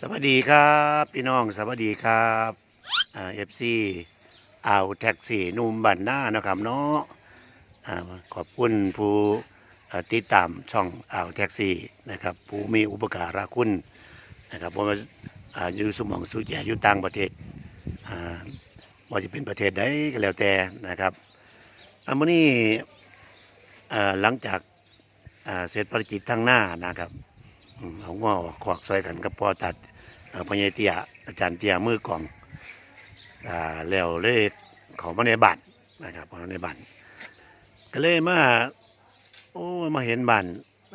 สวัสดีครับพี่น้องสวัสดีครับเอฟซีอ่าวแท็กซี่นุ่มบันหน้านะครับเนาะอ่าขอบคุณผู้ติดตามช่องอ่าวแท็กซี่นะครับผู้มีอุปการะคุณนะครับเพราะว่าอ่ายู่สมองสุแยอยู่ต่างประเทศอาว่าจะเป็นประเทศใดก็แล้วแต่นะครับอันนี้หลังจากเสร็จภารกิจทางหน้านะครับ เอาง้อขอกซอยกันกับพ่อตัดพญเตียอาจารย์เตียมือกล่องแล้วเลยเขามาในบ้านนะครับขามาในบ้านก็เลยมาโอ้มาเห็นบ้าน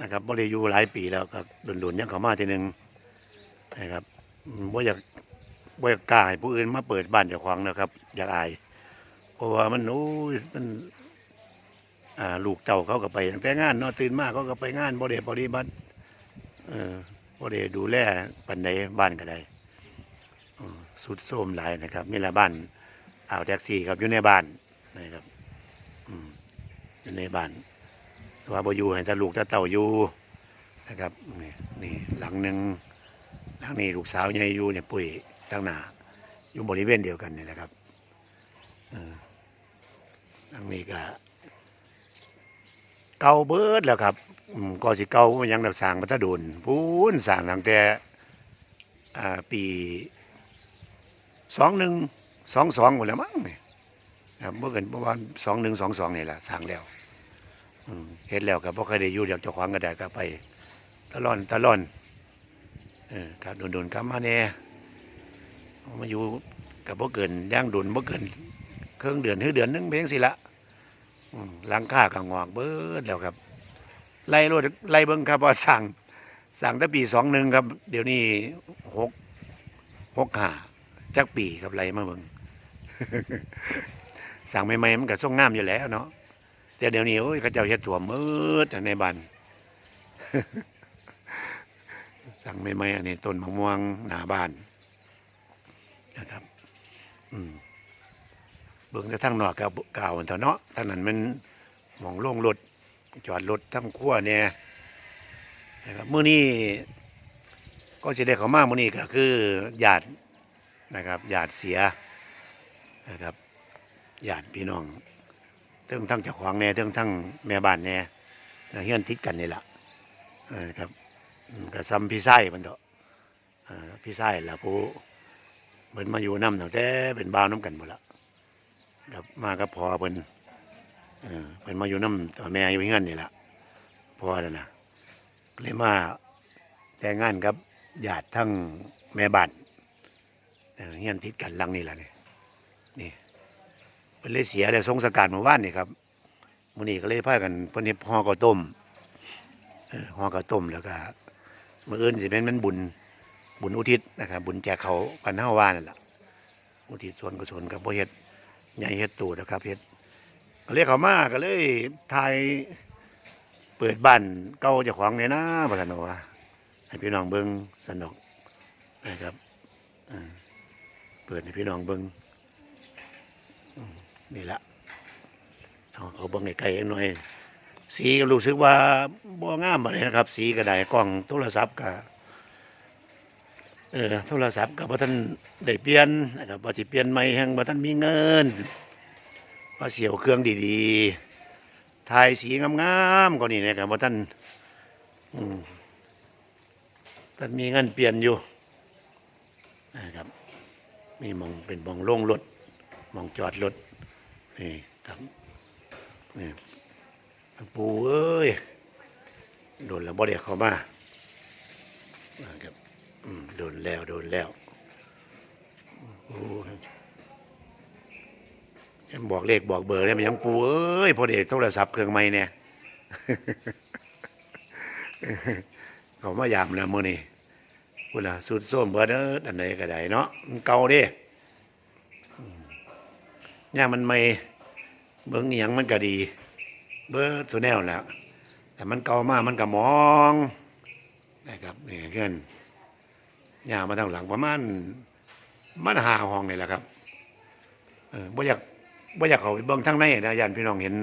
นะครับบ่ได้อยู่หลายปีแล้วก็ดุนๆยังเขามาทีหนึ่งนะครับอืมบ่อยากบ่อยากกล้าให้ผู้อื่นมาเปิดบ้านเจ้าของนะครับ อยากอายเพราะว่ามันโอ้ยมันลูกเต่าเขาก็ไปตั้งแต่งานเนาะตื่นมาเขาก็ไปงานบ่ได้ปฏิบัติ เออพอได้ดูแลปันใดบ้านก็ได้สุดโทมหลายนะครับนี่แหละบ้านอ่าวแท็กซี่ครับอยู่ในบ้านนะครับอืมอยู่ในบ้านต่ว่าบ่อยู่ให้ต่ลูกต่เต่าอยู่นะครับนี่นี่หลังหนึ่งหลังนี้ลูกสาวใหญ่อยู่เนี่ยปุ๋ยตั้งหนาอยู่บริเวณเดียวกันนี่แหละครับหลังนี้ก็ เก่าเบิดแล้วครับก็สิเก่ายังดักสร้างมาตะโดนพูนสร้างตั้งแต่ปีสองหนึ่งสองสองหมดแล้วมั้งเนี่ยครับเมื่อกันประมาณสองหนึ่งสองสองนี่แหละสร้างแล้วเห็นแล้วก็บ่เคยได้อยู่เดียวเจ้าของก็ได้ก็ไปตะล่อนตะล่อนเออครับโดนๆกลับมาแน่มาอยู่กับบ่เกินย่างโดนบ่อเกินเครื่องเดือนหรือเดือนหนึงเพียงสิละ หลังคาก็งอกเบิดแล้วครับ ไล่รถไล่เบิ้งครับว่าสั่ง สั่งตั้งปีสองหนึ่งครับ เดี๋ยวนี้หกหกห้าจักปีครับไล่มาเบิ้งสั่งใหม่ๆมันก็ส่งงามอยู่แล้วเนาะแต่เดี๋ยวนี้โอ้ยเขาเจ้าเฮ็ดถั่วมืดในบ้านสั่งใหม่ๆอันนี้ต้นมะม่วงหน้าบ้านนะครับ อืม เบิ่งแต่ทั้งนอกกับเก่าเถอะเนาะทั้งนั้นมันมองโล่งรถจอดรถทั้งขั้วเนี่ยนะครับเมื้อนี้ก็สิได้เขามามื้อนี้ก็คือญาตินะครับญาติเสียนะครับญาติพี่น้องเรื่องทั้งเจ้าของแน่เรื่องทั้งแม่บ้านแน่เฮี้ยนติดกันนี่แหละเออครับอืมก็ซ้ำพี่ไส้มันเถอะพี่ไส้ละผู้เพิ่นมาอยู่น้ำตั้งแต่เป็นบ่าวน้ำกันหมดละ ครับมากับพอเพิ่นเออเป็นมาอยู่น้ำต่อแม่อยู่เฮือนนี่แหละพ่อแล้วนะเลยมาแต่งงานกับญาติทั้งแม่บ้านเออเฮือนติดกันหลังนี่แหละนี่นี่เป็นเลยเสียเลยทรงสการเมื่อวานนี่ครับมื้อนี้ก็เลยพากันเพิ่นเฮ็ดห่อข้าวต้มห่อข้าวต้มแล้วก็มื้ออื่นสิเป็นมันบุญบุญอุทิศนะครับบุญแจกเขาปันเฮาว่านั่นล่ะอุทิศส่วนกุศลกับบ่เฮ็ด ใหญ่เฮ็ดตู่นะครับเฮ็ดก็เรียกเขามาก็เลยทายเปิดบ้านเก่าเจ้าของเนี่ยนะพระสนว่าให้พี่น้องเบิ้งสนุกนะครับอ่าเปิดให้พี่น้องเบิ้งนี่ละเอาเขาเบิ้งไกลๆหน่อย สีก็รู้สึกว่าบ่งามอะไรนะครับ สีก็ได้กล้องโทรศัพท์ก็ เออโทรศัพท์ก็บ่ทันได้เปลี่ยนนะครับบ่สิเปลี่ยนใหม่แฮงบ่ทันมีเงินมาเสียวเครื่องดีๆถ่ายสีงามๆก็นี่นะครับว่าท่านท่านมีเงินเปลี่ยนอยู่นะครับมีมองเป็นมองโล่งรถมองจอดรถนี่ครับนี่ปูเอ้ยโดนแล้วบ่ได้เข้ามานะครับ โดนแล้วโดนแล้วโอ้ยังบอกเลขบอกเบอร์เลยมันยังปูเอ้ยพอเด็กโทรศัพท์เครื่องใหม่เนี่ยเขามายามแล้วมื้อนี้พูดละสุดส้มเบิดเด้ออันใดก็ได้เนาะมันเก่าด้อืมย่ามันใหม่เบิ่งเอียงมันก็ดี เบิดตัวแนวแล้วแต่มันเก่ามากมันก็มองนะครับนี่เพื่อน ย่ามาทางหลังประมาณมันหาห้องนี่แหละครับ เออบ่อยากบ่อยากเขาไปเบิ่งทางในนะญาติพี่น้องเห็น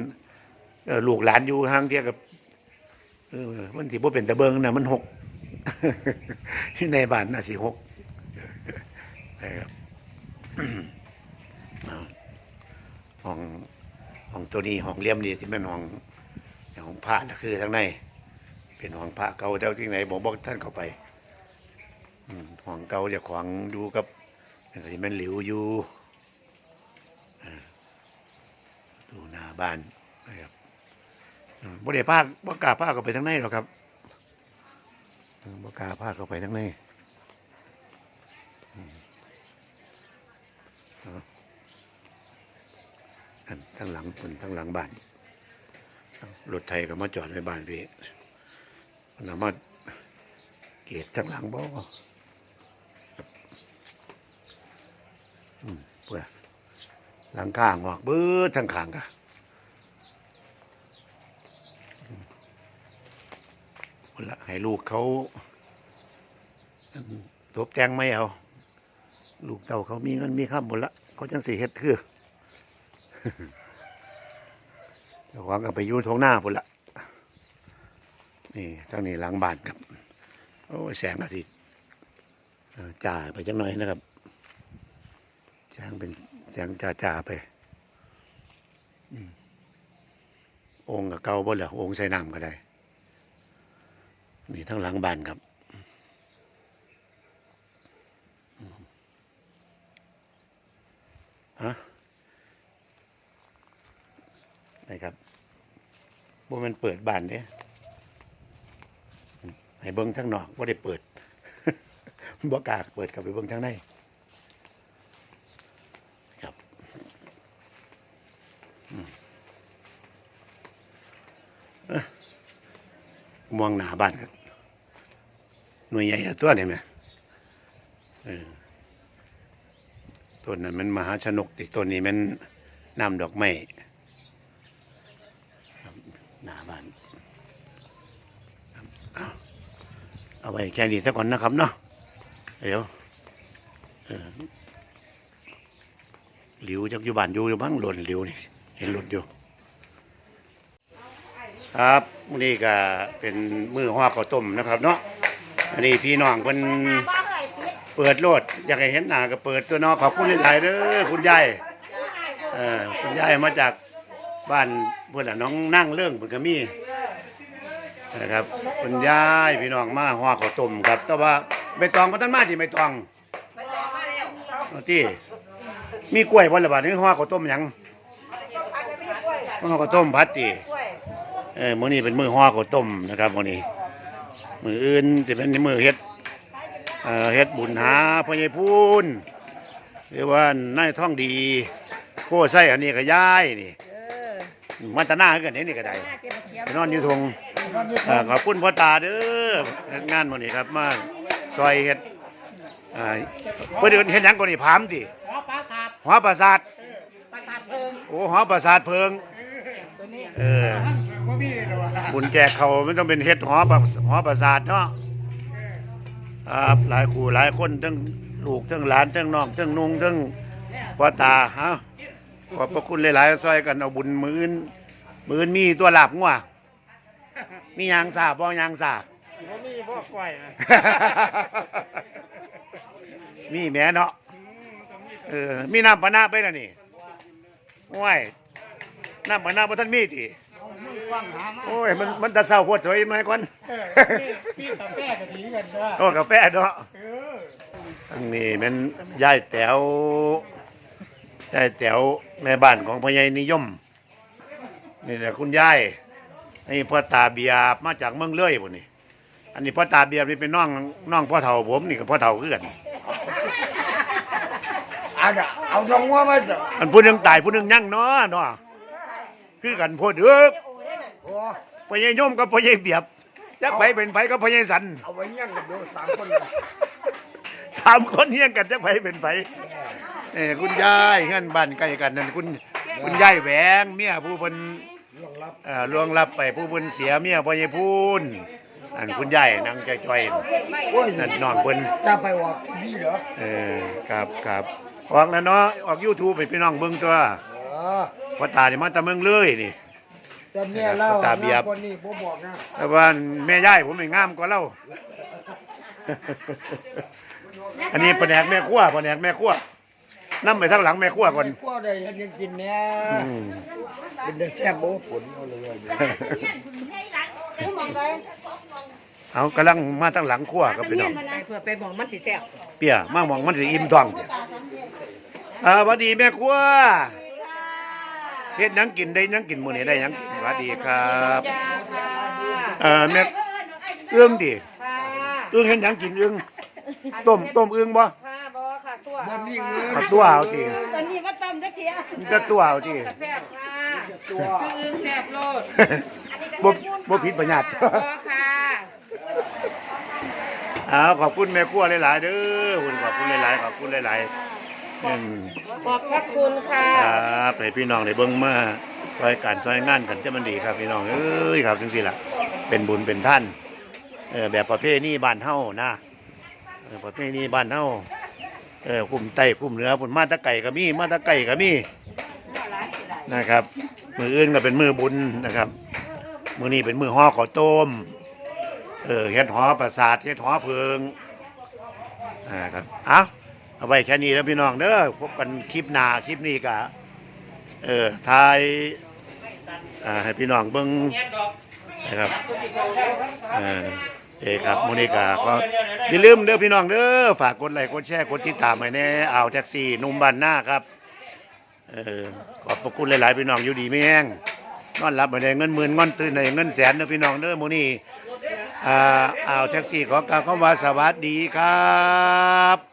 เออลูกหลานอยู่ห่างเที่ยกับเออมันสิบ่เป็นตะเบิงนะมันหกในบ้านน่ะสิหกนะครับห้องห้องตัวนี้ห้องเลี่ยมนี่ที่เป็นห้องห้องพระนะคือทางใน เป็นห้องพระเก่าแต่ที่ไหนบอกบอกท่านเข้าไป ห้องเก่าจะขวางดูกับที่มันหลิวอยู่ดูหน้าบ้านนะครับบ่ได้พาบ่กล้าพาเข้าไปทางในหรอกครับบ่กล้าพาเข้าไปทางในอันทั้งหลังคนทั้งหลังบ้านรถไทยก็มาจอดในบ้านพี่นำมาเกตทั้งหลังบ่อืมเพื่อ หลังข้างออกเบิดทั้งข้างกะอืมพุ่นละให้ลูกเขาตบแต่งไม่เอา ลูกเต่าเขามีเงินมีข้ามหมดละเขาจังสีเฮ็ดคือเจ้าของก็ไปยูทงหน้าพุ่นละนี่ทางนี้หลังบ้านครับโอ้แสงอาทิตย์จ่าไปจังหน่อยนะครับแสงเป็น แสงจ่าจ่าๆไปองค์กับเก่าบ่เหรอองค์ใส่น้ำก็ได้ นี่ทั้งหลังบ้านครับฮะนะครับบ่มันเปิดบ้านเด้ให้เบิ่งทั้งนอกบ่ได้เปิดบ่กล้าเปิดกับไปเบิ่งทั้งในครับอืมเอ้อมองห น้าบ้านครับหน่วยใหญ่ตัวนี่ไหมต้นนั้นมันมหาชนกติต้นนี้มันน้ำดอกไม้หน้าบ้านเอาเอาไว้แค่นี้ซะก่อนนะครับเนาะเดี๋ยวหลิวจากอยู่บ้านอยู่อยู่บ้างหล่นหลิวนี่เห็นหล่นอยู่ ครับมื้อนี่ก็เป็นมือห่อข้าวต้มนะครับ เนาะอันนี้พี่น้องเพิ่นเปิดโลดอยากให้เห็นหน้าก็เปิดตัวเน้อขอบคุณหลายๆเด้อคุณยายเออคุณยายมาจากบ้านเพื่อนน่ะน้องนั่งเรื่องเพิ่นก็มีนะครับคุณยายพี่น้องมาห่อข้าวต้มครับ แต่ว่าใบตองก็ต้นมาที่ใบตองเอาที่มีกล้วยบ่ละบาดนี้ห่อข้าวต้มหยังห่อข้าวต้มพัดติ เออมื้อนี้เป็นมื้อห่อข้าวต้มนะครับมื้อนี้มื้ออื่นสิเป็นมื้อเฮ็ดเอ่อเฮ็ดบุญหาพ่อใหญ่พูนหรือว่านายท่องดีโค้ไส้อันนี้ก็ย้ายนี่เออมันตะหน้าคือกันนี่นี่ก็ได้น่าเก็บมาเขียไปนอนอยู่ทงเอ่อขอบคุณพ่อตาเด้อเฮ็ดงานมื้อนี้ครับมาซอยเฮ็ดอ่าเพิ่นเดินเฮ็ดหยังก่อนนี่ผามติหัวปราสาทหอประสาทปราสาทเพิงโอ้หอประสาทเพิงตัวนี้เออว่า มีเลยหรอวะบุญแจกเขามันต้องเป็นเฮ็ดหอประหอประสาทเนาะครับหลายคู่หลายคนทั้งลูกทั้งหลานทั้งน้องทั้งนุงทั้งพ่อตาเฮาขอบพระคุณหลายๆซอยกันเอาบุญมื้อนมื้อนมีตัวหลับงัวมียางสาบ่ยางสาว่ามีพวกกล้วยนะมีแหม่เนาะเออมีน้ำปะนะไปแล้วนี่โอ้ยน้ำปะนะบ่ทันมีติ เอามือฟังหามาโอ้ยมันมันแตะเศร้าโพดสวยมาก่อนเออพี่กาแฟกะทิกันด้วยโอ้กาแฟเนาะเอออันนี้มันยายแต๋วยายแต๋วแม่บ้านของพ่อใหญ่นิยม นี่แหละคุณยายนี่พ่อตาเบียบมาจากเมืองเลื่อยพุ่นนี่อันนี้พ่อตาเบียบนี่เป็นน้องน้องพ่อเฒ่าผมนี่กับพ่อเฒ่าคือกันเอาเด้อเอาลงว่ามาเด้ออันผู้หนึงตายผู้หนึงยั่งเนาะเนาะคือกันโพดเด้อ โอ้พ่อใหญ่ยมกับพ่อใหญ่เบียบจักไผเป็นไผกับพ่อใหญ่สันเอาไว้ยังกันดูสามคนสามคนเฮียงกันจักไผเป็นไผนี่คุณยายเฮือนบ้านใกล้กันนั่นคุณคุณยายแหวงเมียผู้เพิ่นลงรับเอ่อล่วงลับไปผู้เพิ่นเสียเมียพ่อใหญ่พูนอันคุณยายนางใจจ้อยโอ้ยนั่นน้องเพิ่นจะไปออกทีวีเหรอเออครับครับออกแล้วเนาะออก YouTube ให้พี่น้องเบิ่งตัวเออพ่อตานี่มาแตะเมืองเลยนี่ แต่เนี่ยเล่าตาเบียบคนนี้ผมบอกนะแต่ว่าแม่ยายผมนี่งามกว่าเราอันนี้แผนกแม่ครัวแผนกแม่ครัวนํไปทางหลังแม่ครัวก่อนกลัวได้เห็นยังกินแม่อืมเป็นได้แซ่บโอ้ฝนเอาเลยเว้ยเอากำลังมาทางหลังครัวครับพี่น้องไปเพื่อไปบอกมันสิแซ่บเปียมาหมองมันสิอิ่มท้องเปียอ่าสวัสดีแม่ครัว เฮ็ดหยังกินได้หยังกินมื้อนี้ได้หยังกินสวัสดีครับจ้าค่ะเอ่อแม่เอื้องดิค่ะเอื้องเฮ็ดหยังกินเอื้องต้มต้มเอื้องบ่ค่ะบอค่ะสั่วบ่มีเงินเอาตัวเอาติตอนนี้มาต้มจักเทียมันก็ตัวเอาติกระแซ่บค่ะตัวคืออึ้งแซ่บโลดบ่บ่ผิดประหยัด บอค่ะ อ้าวขอบคุณแม่ครัวหลายๆเด้อคุณขอบคุณหลายๆขอบคุณหลาย ๆอืมขอบพระคุณค่ะครับให้พี่น้องได้เบิ่งมาซอยการซอยงานกันจะมันดีครับพี่น้องเอ้ยครับจังซี่ล่ะเป็นบุญเป็นท่านเออแบบประเภทนี้บ้านเฮานะเออประเภทนี้บ้านเฮาเออคุ้มไต้คุ้มเหนือพุ่นมาแตะไก่ก็มีมาแตะไก่ก็มีนะครับ มืออื่นก็เป็นมือบุญนะครับมือนี้เป็นมือห่อข้าวต้มเออเฮ็ดหอประสาทเฮ็ดหอเพิงอ่าครับเอา เอาไว้แค่นี้แล้วพี่น้องเด้อพบกันคลิปหน้าคลิปนี้ก็เออทายอ่าให้พี่น้องเบิ่งนะครับเออเอครับโมนิกาก็อย่าลืมเด้อพี่น้องเด้อฝากกดไลค์กดแชร์กดติดตามให้แน่อ่าวแท็กซี่นุ่มบ้านหน้าครับเออขอบพระคุณหลาย ๆ พี่น้องอยู่ดีไม่แห้งนอนรับมาได้เงินหมื่นงินตื่นได้เงินแสนเด้อพี่น้องเด้อโมนี่อ่าอ่าวแท็กซี่ขอกล่าวคำว่าสวัสดีครับ